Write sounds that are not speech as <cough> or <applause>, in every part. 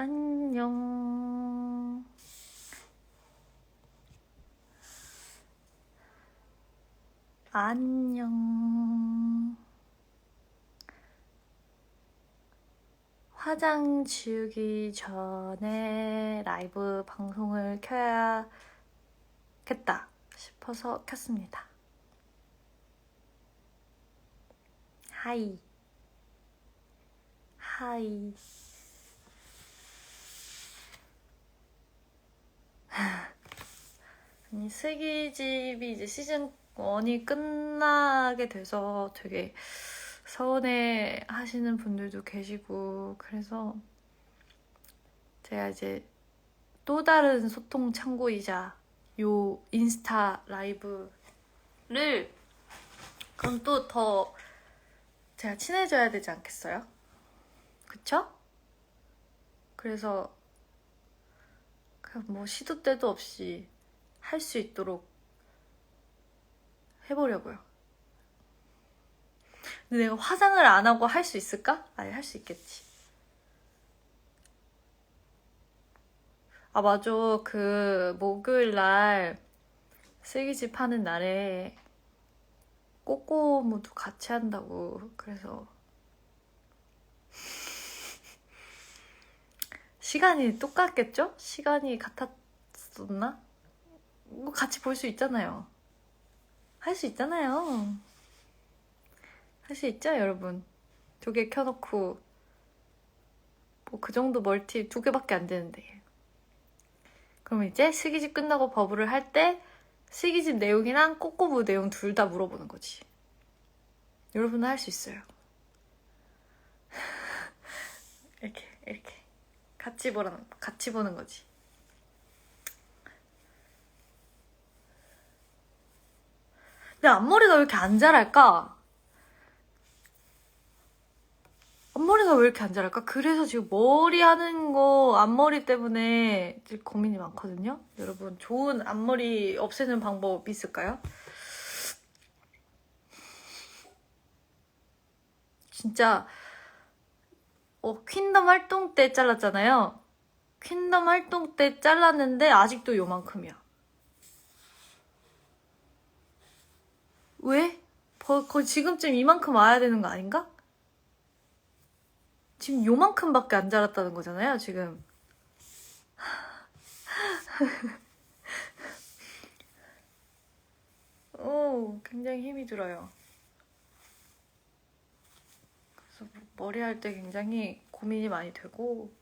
안녕. 안녕. 화장 지우기 전에 라이브 방송을 켜야겠다 싶어서 켰습니다. 하이. 하이. <laughs> 아니, 슬기집이 이제 시즌 1이 끝나게 돼서 되게 서운해 하시는 분들도 계시고, 그래서 제가 이제 또 다른 소통 창구이자 요 인스타 라이브를 그럼 또 더 제가 친해져야 되지 않겠어요? 그쵸? 그래서 뭐 시도 때도 없이 할 수 있도록 해보려고요. 근데 내가 화장을 안 하고 할 수 있을까? 아니, 할 수 있겠지. 아, 맞아. 그, 목요일 날, 슬기집 하는 날에, 꼬꼬무도 같이 한다고. 그래서, 시간이 똑같겠죠? 시간이 같았었나? 뭐 같이 볼 수 있잖아요. 할 수 있잖아요. 할 수 있죠, 여러분? 두 개 켜놓고, 뭐 그 정도 멀티 두 개밖에 안 되는데. 그럼 이제 스기집 끝나고 버블을 할 때, 스기집 내용이랑 꼬꼬부 내용 둘 다 물어보는 거지. 여러분은 할 수 있어요. <laughs> 이렇게, 이렇게. 같이 보라는, 같이 보는 거지. 내 앞머리가 왜 이렇게 안 자랄까? 앞머리가 왜 이렇게 안 자랄까? 그래서 지금 머리 하는 거 앞머리 때문에 지금 고민이 많거든요. 여러분 좋은 앞머리 없애는 방법 있을까요? 진짜 어, 퀸덤 활동 때 잘랐잖아요. 퀸덤 활동 때 잘랐는데 아직도 요만큼이야. 왜? 거, 거의 지금쯤 이만큼 와야 되는 거 아닌가? 지금 요만큼밖에 안 자랐다는 거잖아요, 지금. <laughs> 오, 굉장히 힘이 들어요. 그래서 머리 할 때 굉장히 고민이 많이 되고,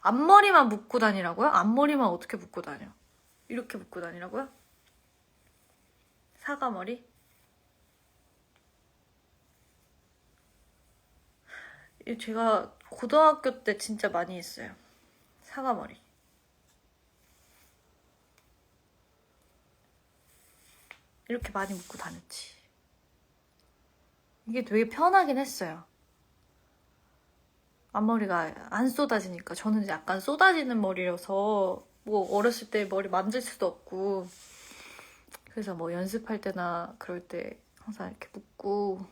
앞머리만 묶고 다니라고요? 앞머리만 어떻게 묶고 다녀? 이렇게 묶고 다니라고요? 사과머리? 이 제가 고등학교 때 진짜 많이 했어요. 사과머리. 이렇게 많이 묶고 다녔지. 이게 되게 편하긴 했어요. 앞머리가 안 쏟아지니까. 저는 약간 쏟아지는 머리라서 뭐 어렸을 때 머리 만질 수도 없고 그래서 뭐 연습할 때나 그럴 때 항상 이렇게 묶고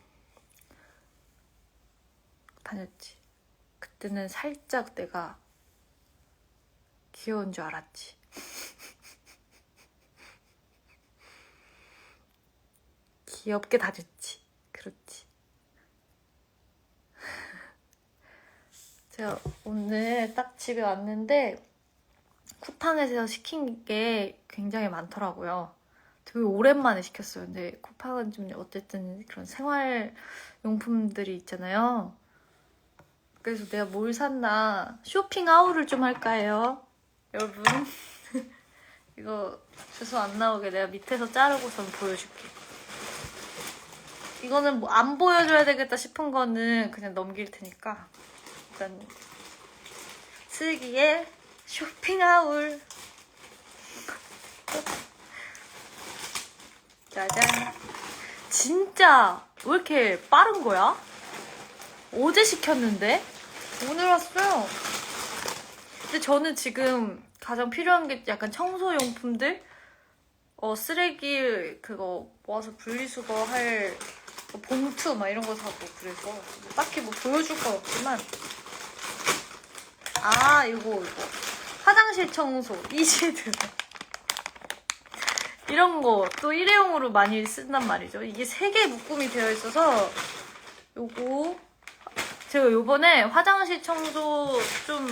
다녔지. 그때는 살짝 내가 귀여운 줄 알았지. <laughs> 귀엽게 다녔지. 그렇지. 제가 오늘 딱 집에 왔는데 쿠팡에서 시킨 게 굉장히 많더라고요. 되게 오랜만에 시켰어요. 근데 쿠팡은 좀 어쨌든 그런 생활용품들이 있잖아요. 그래서 내가 뭘 샀나 쇼핑 아웃을 좀 할까요? 여러분 <laughs> 이거 주소 안 나오게 내가 밑에서 자르고선 보여줄게 이거는 뭐 안 보여줘야 되겠다 싶은 거는 그냥 넘길 테니까 일단 슬기의 쇼핑 아울. <laughs> 짜잔. 진짜 왜 이렇게 빠른 거야? 어제 시켰는데? 오늘 왔어요. 근데 저는 지금 가장 필요한 게 약간 청소용품들? 어 쓰레기 그거 모아서 분리수거 할 봉투 막 이런 거 사고 그래서 딱히 뭐 보여줄 건 없지만 아 이거 이거 화장실 청소 이시드 <laughs> 이런 거 또 일회용으로 많이 쓴단 말이죠. 이게 세 개 묶음이 되어 있어서 요거 제가 요번에 화장실 청소 좀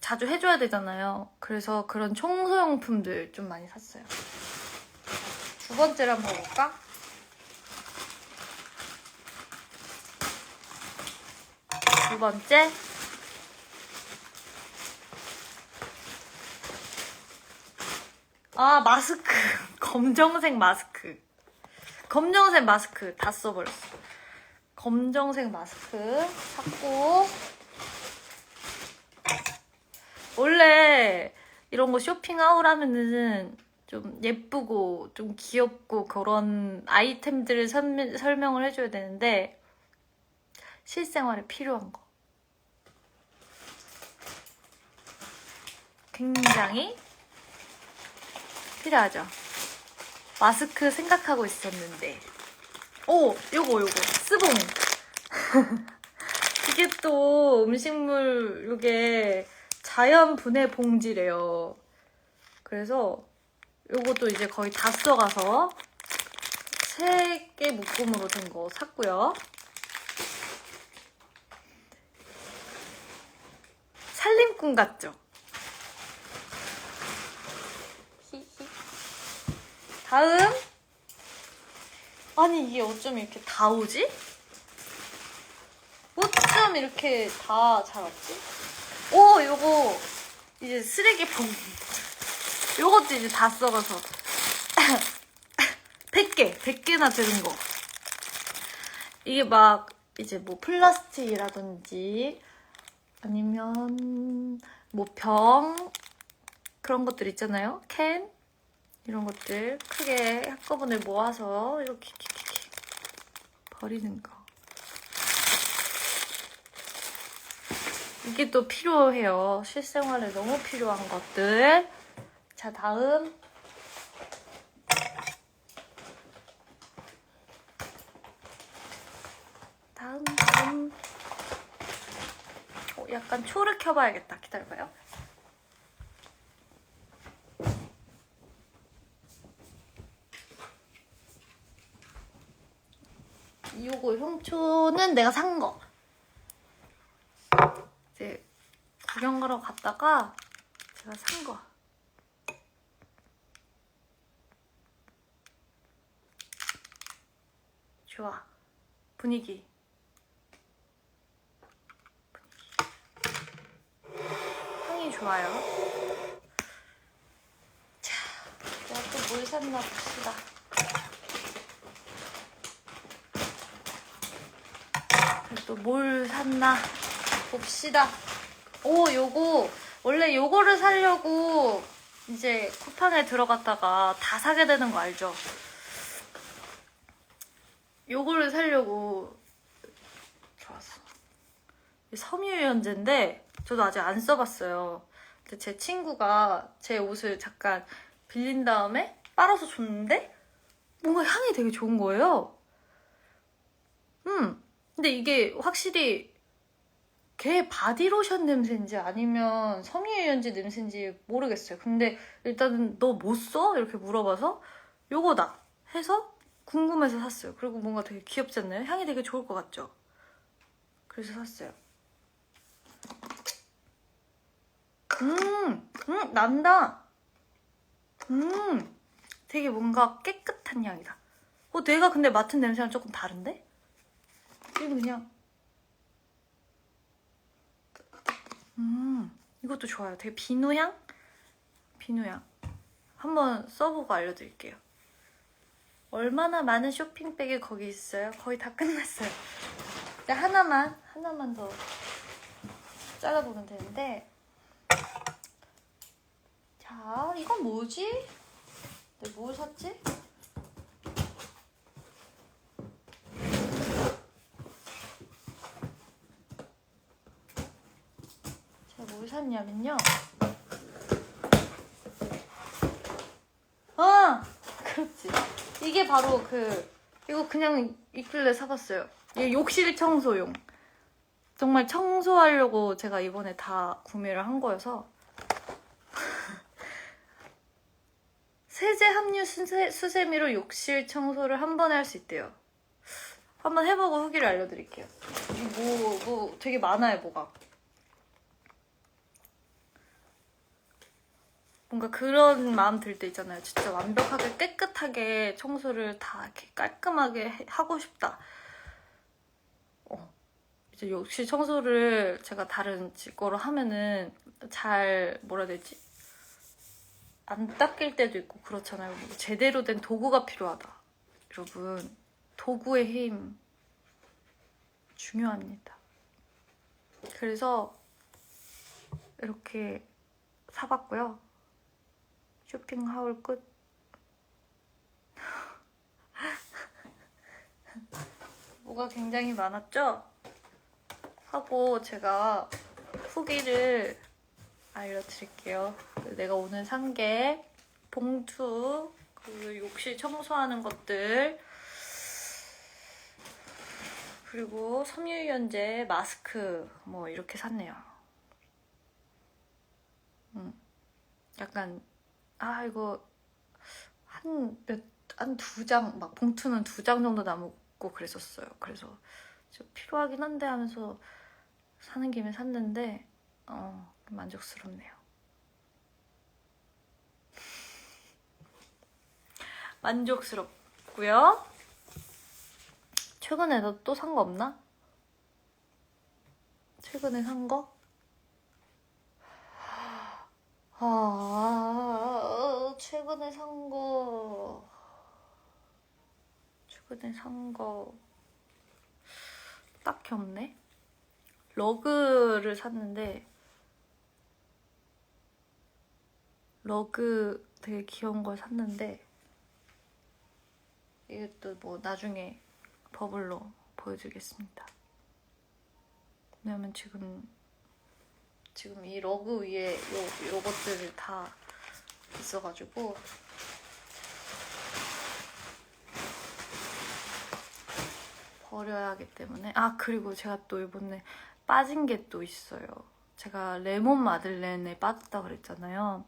자주 해줘야 되잖아요. 그래서 그런 청소용품들 좀 많이 샀어요. 두 번째로 한번 볼까? 두 번째. 아, 마스크. <laughs> 검정색 마스크. 검정색 마스크 다 써버렸어. 검정색 마스크 샀고. 원래 이런 거 쇼핑아웃 하면은 좀 예쁘고 좀 귀엽고 그런 아이템들을 설명- 설명을 해줘야 되는데 실생활에 필요한 거. 굉장히 필요하죠. 마스크 생각하고 있었는데. 오, 요거, 요거. 스봉. <laughs> 이게 또 음식물, 요게 자연 분해 봉지래요. 그래서 요것도 이제 거의 다 써가서 세 개 묶음으로 된 거 샀고요. 살림꾼 같죠? 히히. 다음. 아니, 이게 어쩜 이렇게 다 오지? 어쩜 이렇게 다 잘 왔지? 오, 요거, 이제 쓰레기 봉. 요것도 이제 다 써가서. 100개, 100개나 들은 거. 이게 막, 이제 뭐 플라스틱이라든지, 아니면 뭐 병 그런 것들 있잖아요. 캔 이런 것들 크게 한꺼번에 모아서 이렇게, 버리는 거. 이게 또 필요해요. 실생활에 너무 필요한 것들. 자, 다음. 다음, 다음. 어, 약간 초를 켜봐야겠다. 기다려봐요. 요거 향초는 내가 산 거. 이제 구경 가러 갔다가 제가 산 거. 좋아. 분위기. 향이 좋아요. 자, 내가 또 뭘 샀나 봅시다. 또 뭘 샀나 봅시다. 오, 요거 원래 요거를 사려고 이제 쿠팡에 들어갔다가 다 사게 되는 거 알죠? 요거를 사려고 좋았어. 섬유유연제인데 저도 아직 안 써봤어요. 근데 제 친구가 제 옷을 잠깐 빌린 다음에 빨아서 줬는데 뭔가 향이 되게 좋은 거예요. 음, 근데 이게 확실히 걔 바디로션 냄새인지 아니면 섬유유연제 냄새인지 모르겠어요. 근데 일단은 너 뭐 써? 이렇게 물어봐서 요거다 해서 궁금해서 샀어요. 그리고 뭔가 되게 귀엽지 않나요? 향이 되게 좋을 것 같죠? 그래서 샀어요. 음, 음, 난다. 음, 되게 뭔가 깨끗한 향이다. 어, 내가 근데 맡은 냄새랑 조금 다른데? 이거 그냥. 음, 이것도 좋아요. 되게 비누향? 비누향. 한번 써보고 알려드릴게요. 얼마나 많은 쇼핑백이 거기 있어요? 거의 다 끝났어요. 이제 하나만, 하나만 더 잘라보면 되는데. 자, 이건 뭐지? 내가 뭘 샀지? 제가 뭘 샀냐면요. 아! 그렇지. 이게 바로 그, 이거 그냥 있길래 사봤어요. 이게 욕실 청소용. 정말 청소하려고 제가 이번에 다 구매를 한 거여서 <laughs> 세제 함유 수세, 수세미로 욕실 청소를 한 번에 할 수 있대요. 한번 해보고 후기를 알려드릴게요. 뭐, 뭐 되게 많아요, 뭐가. 뭔가 그런 마음 들 때 있잖아요. 진짜 완벽하게 깨끗하게 청소를 다 이렇게 깔끔하게 해- 하고 싶다. 어. 이제 욕실 청소를 제가 다른 직거로 하면은 잘 뭐라 해야 되지? 안 닦일 때도 있고 그렇잖아요. 뭐 제대로 된 도구가 필요하다. 여러분, 도구의 힘 중요합니다. 그래서 이렇게 사봤고요. 쇼핑 하울 끝. 뭐가 굉장히 많았죠? 하고 제가 후기를 알려드릴게요. 내가 오늘 산 게 봉투, 그 욕실 청소하는 것들, 그리고 섬유유연제, 마스크 뭐 이렇게 샀네요. 음, 약간 아 이거 한 몇 한 두 장 막 봉투는 두 장 정도 남고 그랬었어요. 그래서 좀 필요하긴 한데 하면서 사는 김에 샀는데 어 만족스럽네요. <laughs> 만족스럽고요. 최근에 너 또 산 거 없나? 최근에 산 거? 아, 최근에 산 거. 최근에 산 거. 딱히 없네. 러그를 샀는데, 러그 되게 귀여운 걸 샀는데, 이것도 뭐 나중에 버블로 보여드리겠습니다. 왜냐면 지금 지금 이 러그 위에 요 요것들을 다 있어가지고 버려야 하기 때문에 아 그리고 제가 또 이번에 빠진 게 또 있어요. 제가 레몬 마들렌에 빠졌다 그랬잖아요.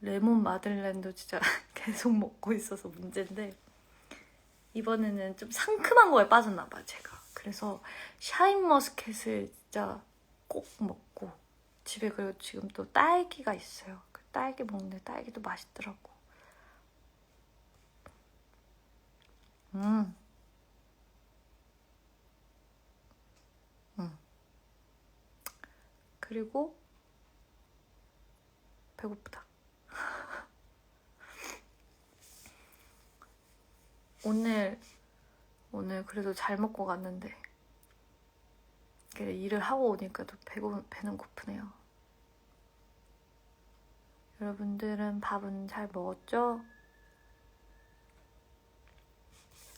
레몬 마들렌도 진짜 <laughs> 계속 먹고 있어서 문제인데 이번에는 좀 상큼한 거에 빠졌나 봐요 제가. 그래서 샤인 머스켓을 진짜 꼭 먹고 집에 그리고 지금 또 딸기가 있어요. 그 딸기 먹는데 딸기도 맛있더라고. 음. 음. 그리고 배고프다. <laughs> 오늘 오늘 그래도 잘 먹고 갔는데 일을 하고 오니까 또 배고, 배는 고프네요. 여러분들은 밥은 잘 먹었죠?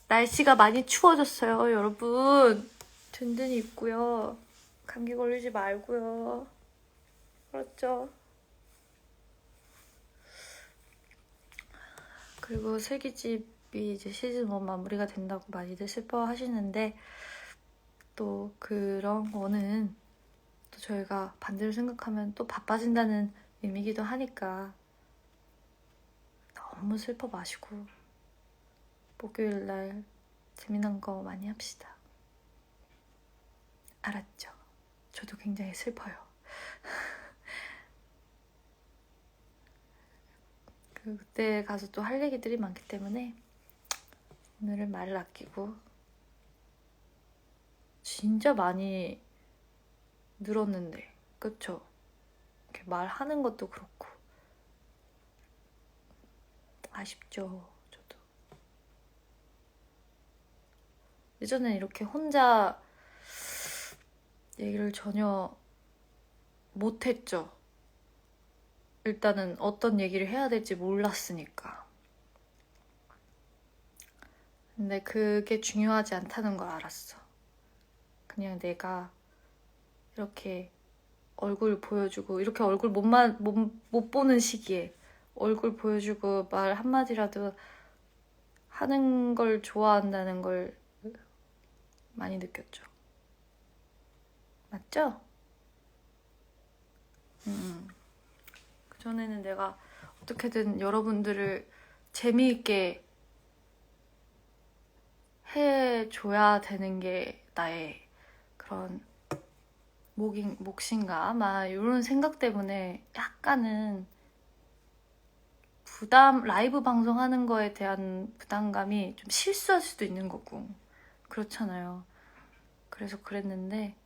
날씨가 많이 추워졌어요, 여러분. 든든히 입고요. 감기 걸리지 말고요. 그렇죠? 그리고 슬기집이 이제 시즌 1 마무리가 된다고 많이들 슬퍼 하시는데 또 그런 거는 또 저희가 반대로 생각하면 또 바빠진다는 의미기도 하니까 너무 슬퍼 마시고 목요일 날 재미난 거 많이 합시다. 알았죠? 저도 굉장히 슬퍼요. <laughs> 그때 가서 또 할 얘기들이 많기 때문에 오늘은 말을 아끼고 진짜 많이 늘었는데 그쵸? 이렇게 말하는 것도 그렇고. 아쉽죠 저도. 예전엔 이렇게 혼자 얘기를 전혀 못했죠. 일단은 어떤 얘기를 해야 될지 몰랐으니까. 근데 그게 중요하지 않다는 걸 알았어 그냥 내가 이렇게 얼굴 보여주고 이렇게 얼굴 못만 못, 못 보는 시기에 얼굴 보여주고 말 한마디라도 하는 걸 좋아한다는 걸 많이 느꼈죠. 맞죠? 음. 그전에는 내가 어떻게든 여러분들을 재미있게 해줘야 되는 게 나의 그런 목인, 몫인가? 막 이런 생각 때문에 약간은 부담, 라이브 방송하는 거에 대한 부담감이 좀 실수할 수도 있는 거고. 그렇잖아요. 그래서 그랬는데,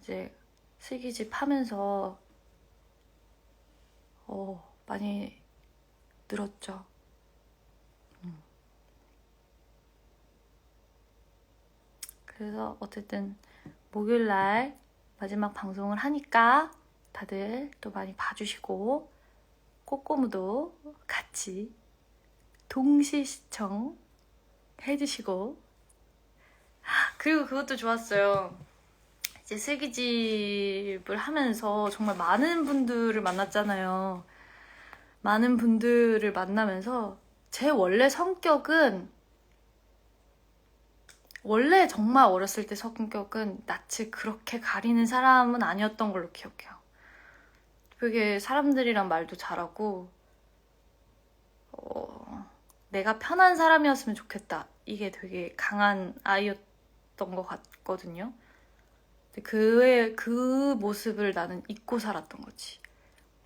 이제 슬기집 하면서, 어, 많이 늘었죠. 그래서 어쨌든 목요일 날 마지막 방송을 하니까 다들 또 많이 봐주시고 꼬꼬무도 같이 동시 시청 해주시고 그리고 그것도 좋았어요. 이제 슬기집을 하면서 정말 많은 분들을 만났잖아요. 많은 분들을 만나면서 제 원래 성격은 원래 정말 어렸을 때 성격은 낯을 그렇게 가리는 사람은 아니었던 걸로 기억해요. 되게 사람들이랑 말도 잘하고, 어, 내가 편한 사람이었으면 좋겠다. 이게 되게 강한 아이였던 것 같거든요. 그의, 그 모습을 나는 잊고 살았던 거지.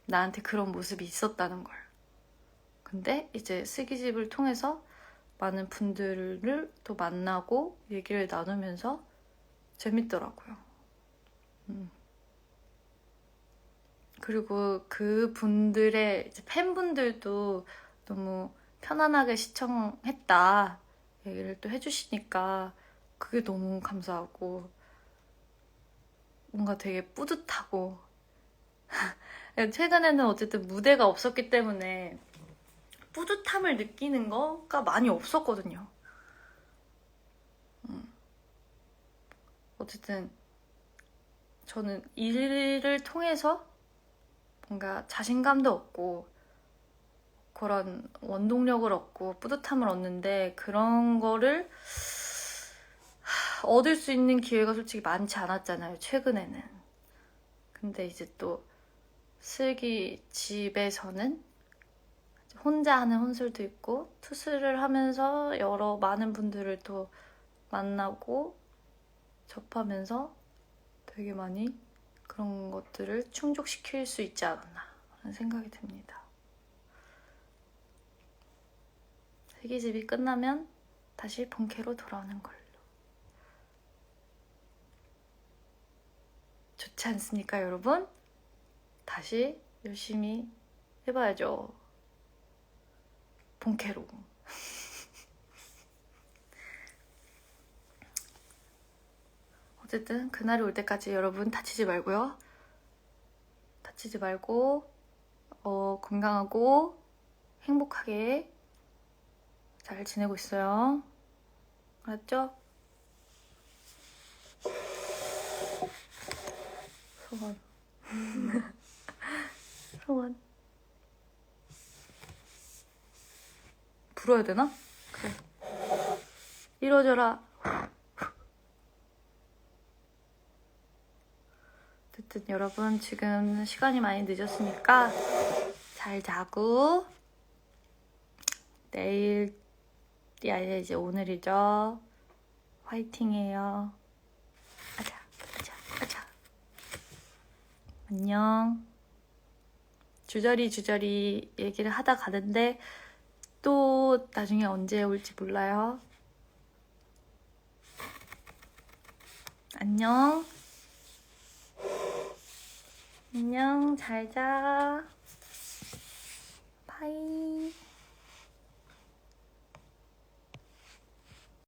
나한테 그런 모습이 있었다는 걸. 근데 이제 쓰기집을 통해서 많은 분들을 또 만나고 얘기를 나누면서 재밌더라고요. 음. 그리고 그 분들의 팬분들도 너무 편안하게 시청했다 얘기를 또 해주시니까 그게 너무 감사하고 뭔가 되게 뿌듯하고 <laughs> 최근에는 어쨌든 무대가 없었기 때문에 뿌듯함을 느끼는 거가 많이 없었거든요. 음. 어쨌든 저는 일을 통해서 뭔가 자신감도 얻고 그런 원동력을 얻고 뿌듯함을 얻는데 그런 거를 얻을 수 있는 기회가 솔직히 많지 않았잖아요, 최근에는. 근데 이제 또 슬기 집에서는 혼자 하는 혼술도 있고 투수를 하면서 여러 많은 분들을 또 만나고 접하면서 되게 많이 그런 것들을 충족시킬 수 있지 않았나 하는 생각이 듭니다. 세계집이 끝나면 다시 본캐로 돌아오는 걸로. 좋지 않습니까, 여러분? 다시 열심히 해봐야죠. 본캐로. <laughs> 어쨌든 그날이 올 때까지 여러분 다치지 말고요. 다치지 말고 어, 건강하고 행복하게 잘 지내고 있어요. 알았죠? 소원. <laughs> 소원. 불어야 되나? 그래. 이러저라. 어쨌든 여러분 지금 시간이 많이 늦었으니까 잘 자고 내일이 아니라 이제 오늘이죠. 화이팅해요. 아자, 아자, 아자. 안녕. 주저리 주저리 얘기를 하다 가는데 또 나중에 언제 올지 몰라요. 안녕. 안녕, 잘 자. 바이.